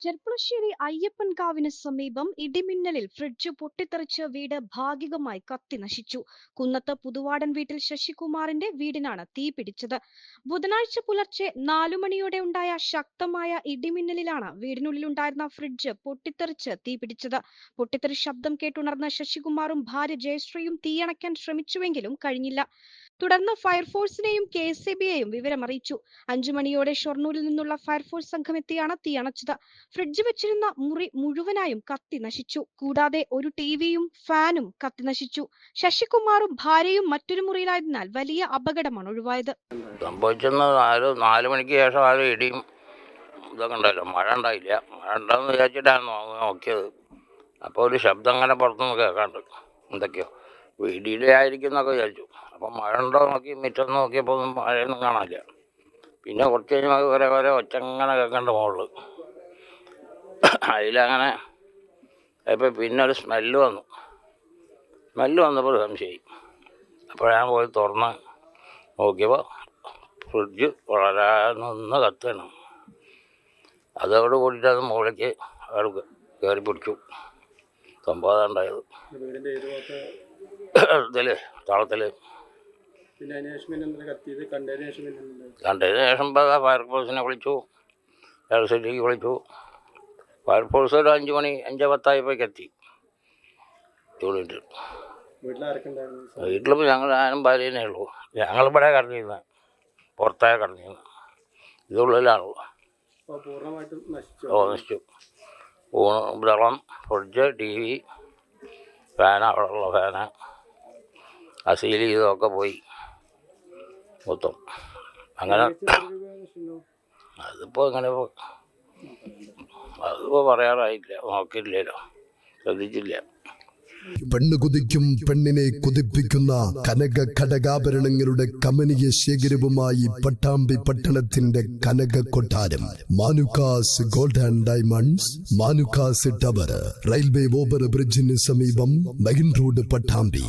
ചെർപ്പുളശ്ശേരി അയ്യപ്പൻകാവിന് സമീപം ഇടിമിന്നലിൽ ഫ്രിഡ്ജ് പൊട്ടിത്തെറിച്ച് വീട് ഭാഗികമായി കത്തി നശിച്ചു. കുന്നത്ത് പുതുവാടൻ വീട്ടിൽ ശശികുമാറിന്റെ വീടിനാണ് തീ പിടിച്ചത്. ബുധനാഴ്ച പുലർച്ചെ നാലു മണിയോടെ ഉണ്ടായ ശക്തമായ ഇടിമിന്നലിലാണ് വീടിനുള്ളിലുണ്ടായിരുന്ന ഫ്രിഡ്ജ് പൊട്ടിത്തെറിച്ച് തീ പിടിച്ചത്. പൊട്ടിത്തെറി ശബ്ദം കേട്ടുണർന്ന ശശികുമാറും ഭാര്യ ജയശ്രീയും തീയണയ്ക്കാൻ ശ്രമിച്ചുവെങ്കിലും കഴിഞ്ഞില്ല. തുടർന്ന് ഫയർഫോഴ്സിനെയും കെ എസ് ബിയെയും വിവരമറിയിച്ചു അഞ്ചു മണിയോടെ ഷൊർണൂരിൽ നിന്നുള്ള ഫയർഫോഴ്സ് സംഘം എത്തിയാണ് തീ അണച്ചത് ഫ്രിഡ്ജ് വെച്ചിരുന്ന മുറി മുഴുവനായും കത്തി നശിച്ചു. കൂടാതെ ഒരു ടിവിയും ഫാനും കത്തി നശിച്ചു. ശശികുമാറും ഭാര്യയും മറ്റൊരു മുറിയിലായതിനാൽ വലിയ അപകടമാണ് ഒഴിവായത്. മണിക്ക് ശേഷം ആരും ഇടിയും ഇതൊക്കെ ഉണ്ടായില്ല. മഴ ഉണ്ടായില്ല. മഴ ഉണ്ടാകുന്ന വിചാരിച്ചിട്ടാണ് നോക്കിയത്. അപ്പോൾ ഒരു ശബ്ദം അങ്ങനെ പുറത്തുനിന്ന് കേൾക്കാണ്ട് എന്തൊക്കെയോ. ഇടിയിലേ ആയിരിക്കും എന്നൊക്കെ വിചാരിച്ചു. അപ്പം മഴ ഉണ്ടോ നോക്കി മിറ്റം നോക്കിയപ്പോൾ ഒന്നും മഴയൊന്നും കാണാനില്ല. പിന്നെ കുറച്ച് കഴിഞ്ഞാൽ വരെ വരെ ഒച്ച അങ്ങനെ കേൾക്കണ്ട മുകളിൽ അതിലങ്ങനെ ഇപ്പം പിന്നെ ഒരു സ്മെല്ല് വന്നു. സ്മെല്ല് വന്നപ്പോൾ സംശയമായി അപ്പോഴാണ് പോയി തുറന്ന് നോക്കിയപ്പോൾ ഫ്രിഡ്ജ് വളരെ കത്തുകയാണ് അതോട് കൂടിയിട്ട് അത് മുകളിലേക്ക് അവിടെ കയറി പിടിച്ചു. സംഭവം ഇതിൽ താളത്തിൽ കണ്ടതിന് ശേഷം ഫയർഫോഴ്സിനെ വിളിച്ചു. ഇലക്ട്രിസിറ്റിക്ക് വിളിച്ചു. ഫയർഫോഴ്സ് ഒരു അഞ്ച് മണി അഞ്ച് പത്തായപ്പോഴേക്ക് എത്തി. യൂണിറ്റ് വീട്ടിലിപ്പോൾ ഞങ്ങൾ ഞാനും ഭാര്യനെ ഉള്ളൂ. ഞങ്ങളിവിടെ കടന്നിരുന്നത് പുറത്തായ കടന്നിരുന്നത് ഇതുള്ളിലാണുള്ളൂ ഓ നശിച്ചു. ഊണ് വെള്ളം ഫ്രിഡ്ജ് ടി വി ഫാൻ അവിടെയുള്ള ഫാന്. ആ ഇതൊക്കെ പോയി. മൊത്തം. അങ്ങനെ അതിപ്പോൾ അങ്ങനെ അതിപ്പോൾ പറയാറായില്ല നോക്കില്ലല്ലോ ശ്രദ്ധിച്ചില്ല. പെണ്ണ് കുതിക്കും പെണ്ണിനെ കുതിപ്പിക്കുന്ന കനക ഘടകാഭരണങ്ങളുടെ കമനീയ ശേഖരവുമായി പട്ടാമ്പി പട്ടണത്തിന്റെ കനക കൊട്ടാരം. Manukkas gold and diamonds Manukkas tower railway over ബ്രിഡ്ജിന് സമീപം മെയിൻ റോഡ് പട്ടാമ്പി.